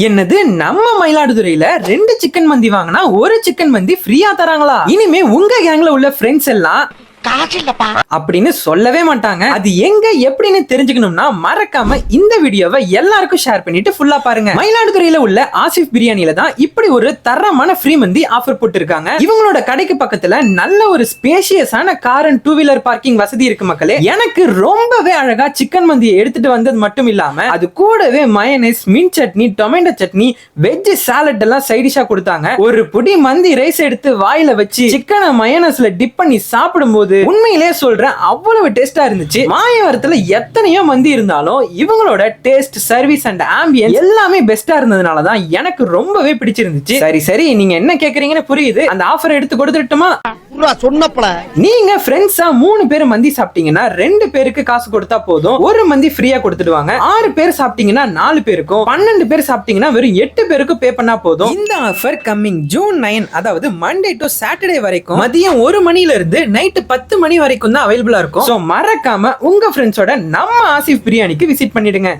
என்னது நம்ம மயிலாடுதுறையில ரெண்டு சிக்கன் மந்தி வாங்கினா ஒரு சிக்கன் மந்தி ஃப்ரீயா தராங்களா? இனிமே உங்க கேங்ல உள்ள ஃப்ரெண்ட்ஸ் எல்லாம் காசு இல்லப்பா. அப்படின்னு சொல்லவே மாட்டாங்க. அது எங்க எப்படின்னு தெரிஞ்சுக்கணும்னா மறக்காம இந்த வீடியோவை எல்லாருக்கும் ஷேர் பண்ணிட்டு ஃபுல்லா பாருங்க. மயிலாடுதுறையில உள்ள ஆசிஃப் பிரியாணில தான் இப்படி ஒரு தரமான ஃப்ரீ மந்தி ஆஃபர் போட்டிருக்காங்க. இவங்களோட கடைக்கு பக்கத்துல நல்ல ஒரு ஸ்பேஷியஸான car and two wheeler parking வசதி இருக்கு மக்களே. எனக்கு ரொம்பவே அழகா சிக்கன் மந்தியை எடுத்துட்டு வந்தது மட்டும் இல்லாம அது கூடவே mayonnaise mint chutney tomato chutney veg salad எல்லாம் சைடிஷா கொடுத்தாங்க. ஒரு புடி மந்தி ரைஸ் எடுத்து வாயில வச்சு சிக்கனை மயனஸ்ல டிப் பண்ணி சாப்பிடும்போது உண்மையிலே சொல்றேன் அவ்வளவு டேஸ்டா இருந்துச்சு. மாயவரத்துல எத்தனையோ மந்தி இருந்தாலும் இவங்களோட டேஸ்ட் சர்வீஸ் அண்ட் ஆம்பியன்ஸ் எல்லாமே பெஸ்டா இருந்ததுனால தான் எனக்கு ரொம்பவே பிடிச்சிருந்துச்சு. சரி சரி நீங்க என்ன கேக்குறீங்கன்னு புரியுது. அந்த ஆஃபர் எடுத்து கொடுத்துட்டுமா? புறா சொன்னப்பல. நீங்க ஃப்ரெண்ட்ஸா மூணு பேர் மந்தி சாப்பிட்டீங்கன்னா ரெண்டு பேருக்கு காசு கொடுத்தா போதும். ஒரு மந்தி ஃப்ரீயா கொடுத்துடுவாங்க. ஆறு பேர் சாப்பிட்டீங்கன்னா நாலு பேருக்கும். பன்னெண்டு பேர் சாப்பிட்டீங்கன்னா வெறும் எட்டு பேருக்கு பே பண்ணா போதும். இந்த ஆஃபர் கம்மிங் ஜூன் நைன் அதாவது மண்டே டு சாட்டர்டே வரைக்கும் மதியம் ஒரு மணில இருந்து நைட்டு பத்து மணி வரைக்கும் தான் அவைலபிளா இருக்கும். ஸோ மறக்காம உங்க ஃப்ரெண்ட்ஸோட நம்ம ஆசிஃப் பிரியாணிக்கு விசிட் பண்ணிடுங்க.